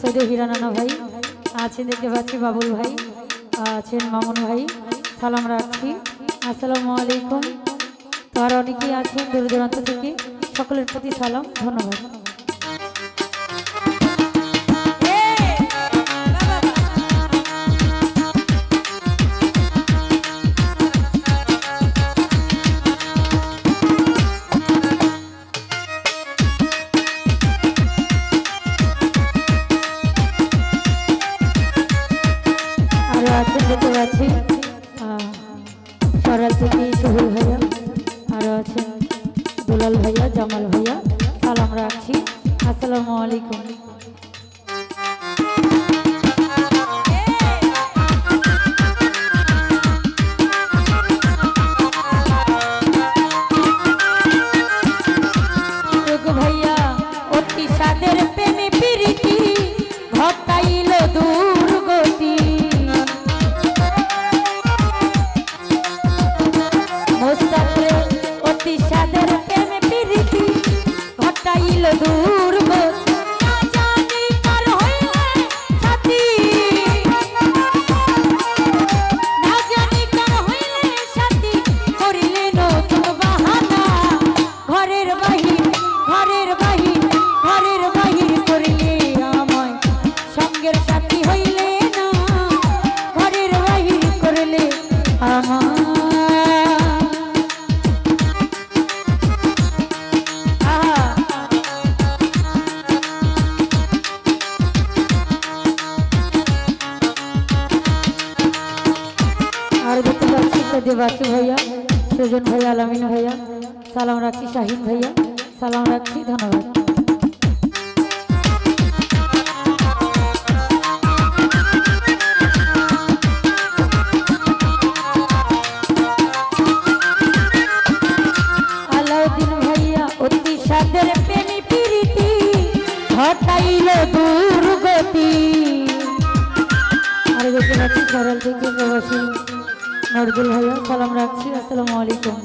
সৈদে হিরানানা ভাই। আছেন দেখতে পাচ্ছি বাবুল ভাই, আছেন মামুন ভাই, সালাম রাখছি। আসসালামু আলাইকুম। তো আর অনেকেই আছেন দূর দূরান্ত থেকে, সকলের প্রতি সালাম, ধন্যবাদ। ইত্যাদি বাসু ভাইয়া, সুজন ভাইয়া, আলামিন ভাইয়া, সালাম রাখছি শাহিন ভাইয়া, সালাম রাখছি, ধন্যবাদ। ঘটাইল দুর্গতি। আর দেখে পাচ্ছি সরল থেকে প্রবাসী। নজরুল ভাইয়া সালাম রাখছি আসসালামু আলাইকুম।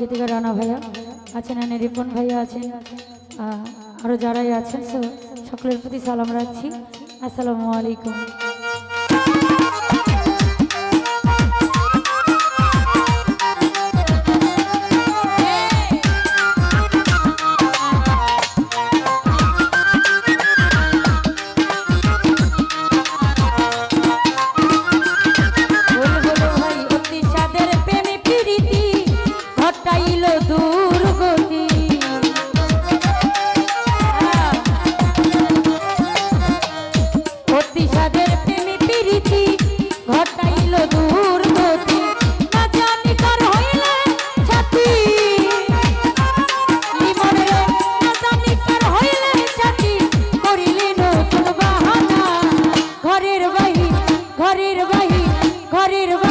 গীতিকা রানা ভাইয়া আছেন, এনে রিপন ভাইয়া আছেন আরও যারাই আছেন সকলের প্রতি সালাম রাখছি। আসসালামু আলাইকুম। ঘরের